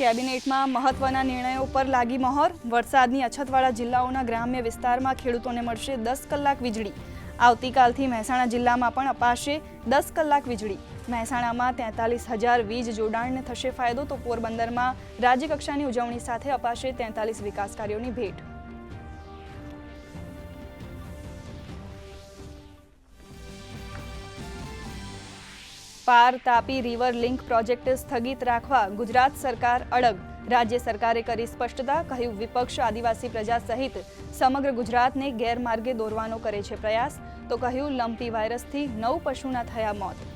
કેબિનેટમાં મહત્વના નિર્ણયો પર લાગી મહોર. વરસાદની અછતવાળા જિલ્લાઓના ગ્રામ્ય વિસ્તારમાં ખેડૂતોને મળશે દસ કલાક વીજળી. આવતીકાલથી મહેસાણા જિલ્લામાં પણ અપાશે દસ કલાક વીજળી. મહેસાણામાં તેતાલીસ હજાર વીજ જોડાણને થશે ફાયદો, તો પોરબંદરમાં રાજ્યકક્ષાની ઉજવણી સાથે અપાશે તેતાલીસ વિકાસ કાર્યોની ભેટ. પાર તાપી રિવર લિંક પ્રોજેક્ટ સ્થગિત રાખવા ગુજરાત સરકાર અડગ. રાજ્ય સરકારે કરી સ્પષ્ટતા, કહ્યું વિપક્ષ આદિવાસી પ્રજા સહિત સમગ્ર ગુજરાતને ગેરમાર્ગે દોરવાનો કરે છે પ્રયાસ, તો કહ્યું લંપી વાયરસથી નવ પશુના થયા મોત.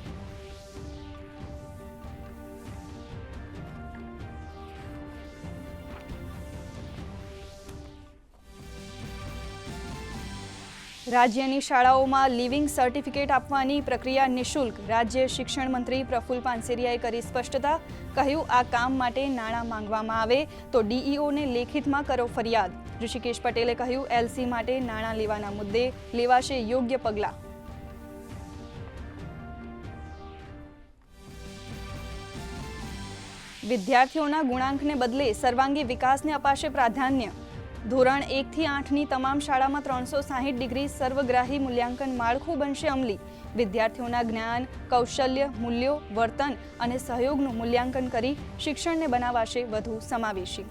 રાજ્યની શાળાઓમાં લિવિંગ સર્ટિફિકેટ આપવાની પ્રક્રિયા નિઃશુલ્ક. રાજ્ય શિક્ષણ મંત્રી પ્રફુલ પાનસેરિયાએ કરી સ્પષ્ટતા. કહ્યું, આ કામ માટે નાણાં માંગવામાં આવે તો ડીઈઓને લેખિતમાં કરો ફરિયાદ. ઋષિકેશ પટેલે કહ્યું, એલસી માટે નાણાં લેવાના મુદ્દે લેવાશે યોગ્ય પગલાં. વિદ્યાર્થીઓના ગુણાંકને બદલે સર્વાંગી વિકાસને અપાશે પ્રાધાન્ય. ધોરણ એકથી આઠની તમામ શાળામાં ત્રણસો સાહીઠ ડિગ્રી સર્વગ્રાહી મૂલ્યાંકન માળખું બનશે અમલી. વિદ્યાર્થીઓના જ્ઞાન, કૌશલ્ય, મૂલ્યો, વર્તન અને સહયોગનું મૂલ્યાંકન કરી શિક્ષણને બનાવાશે વધુ સમાવેશી.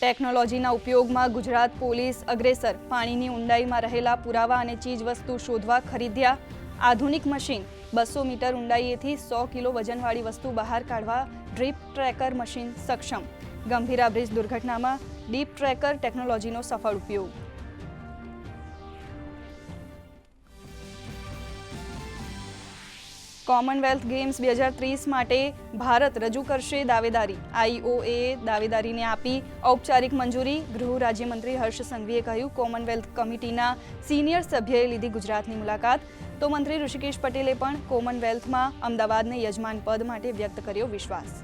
ટેકનોલોજીના ઉપયોગમાં ગુજરાત પોલીસ અગ્રેસર. પાણીની ઊંડાઈમાં રહેલા પુરાવા અને ચીજવસ્તુ શોધવા ખરીદ્યા આધુનિક મશીન. બસો મીટર ઊંડાઈએથી સો કિલો વજનવાળી વસ્તુ બહાર કાઢવા ડ્રીપ ટ્રેકર મશીન સક્ષમ. ગંભીરા બ્રિજ દુર્ઘટનામાં ડીપ ટ્રેકર ટેકનોલોજીનો સફળ ઉપયોગ. કોમનવેલ્થ ગેમ્સ બે હજાર ત્રીસ માટે ભારત રજૂ કરશે દાવેદારી. આઈઓએ દાવેદારીને આપી ઔપચારિક મંજૂરી. ગૃહ રાજ્યમંત્રી હર્ષ સંઘવીએ કહ્યું, કોમનવેલ્થ કમિટીના સિનિયર સભ્યએ લીધી ગુજરાતની મુલાકાત. તો મંત્રી ઋષિકેશ પટેલે પણ કોમનવેલ્થમાં અમદાવાદને યજમાન પદ માટે વ્યક્ત કર્યો વિશ્વાસ.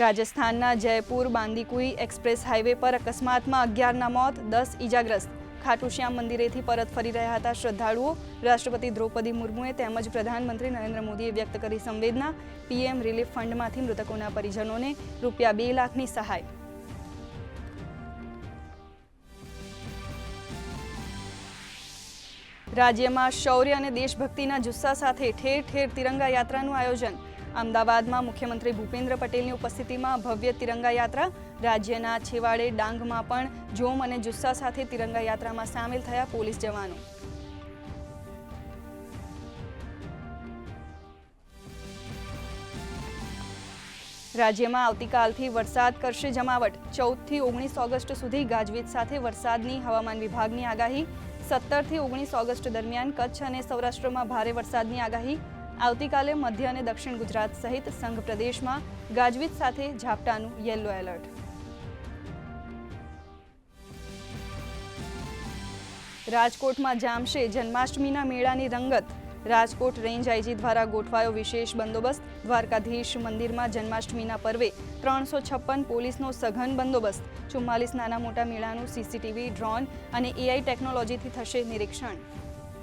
રાજસ્થાનના જયપુર બાંદીકુઈ એક્સપ્રેસ હાઈવે પર અકસ્માતમાં અગિયારના મોત, દસ ઈજાગ્રસ્ત. ખાટુશ્યામ મંદિરેથી પરત ફરી રહ્યા હતા શ્રદ્ધાળુઓ. રાષ્ટ્રપતિ દ્રૌપદી મુર્મુએ તેમજ પ્રધાનમંત્રી નરેન્દ્ર મોદીએ વ્યક્ત કરી સંવેદના. પીએમ રિલીફ ફંડમાંથી મૃતકોના પરિજનોને રૂપિયા બે લાખની સહાય. રાજ્યમાં શૌર્ય અને દેશભક્તિના જુસ્સા સાથે ઠેર ઠેર તિરંગા યાત્રાનું આયોજન. અમદાવાદમાં મુખ્યમંત્રી ભૂપેન્દ્ર પટેલની ઉપસ્થિતિમાં ભવ્ય તિરંગા યાત્રા રાજ્યના છેવાડે ડાંગમાં પણ જોમ અને જુસ્સા સાથે તિરંગા યાત્રામાં સામેલ થયા પોલીસ જવાનો. રાજ્યમાં આવતીકાલથી વરસાદ કરશે જમાવટ. ચૌદથી ઓગણીસ ઓગસ્ટ સુધી ગાજવીજ સાથે વરસાદની હવામાન વિભાગની આગાહી. સત્તરથી ઓગણીસ ઓગસ્ટ દરમિયાન કચ્છ અને સૌરાષ્ટ્રમાં ભારે વરસાદની આગાહી. આવતીકાલે મધ્ય અને દક્ષિણ ગુજરાત સહિત સંઘ પ્રદેશમાં ગાજવીજ સાથે ઝાપટાનું યેલો એલર્ટ. રાજકોટમાં જામશે જન્માષ્ટમીના મેળાની રંગત. રાજકોટ રેન્જ આઈજી દ્વારા ગોઠવાયો વિશેષ બંદોબસ્ત. દ્વારકાધીશ મંદિરમાં જન્માષ્ટમીના પર્વે ત્રણસો છપ્પન પોલીસનો સઘન બંદોબસ્ત. ચુમ્માલીસ નાના મોટા મેળાનું સીસીટીવી ડ્રોન અને એઆઈ ટેકનોલોજીથી થશે નિરીક્ષણ.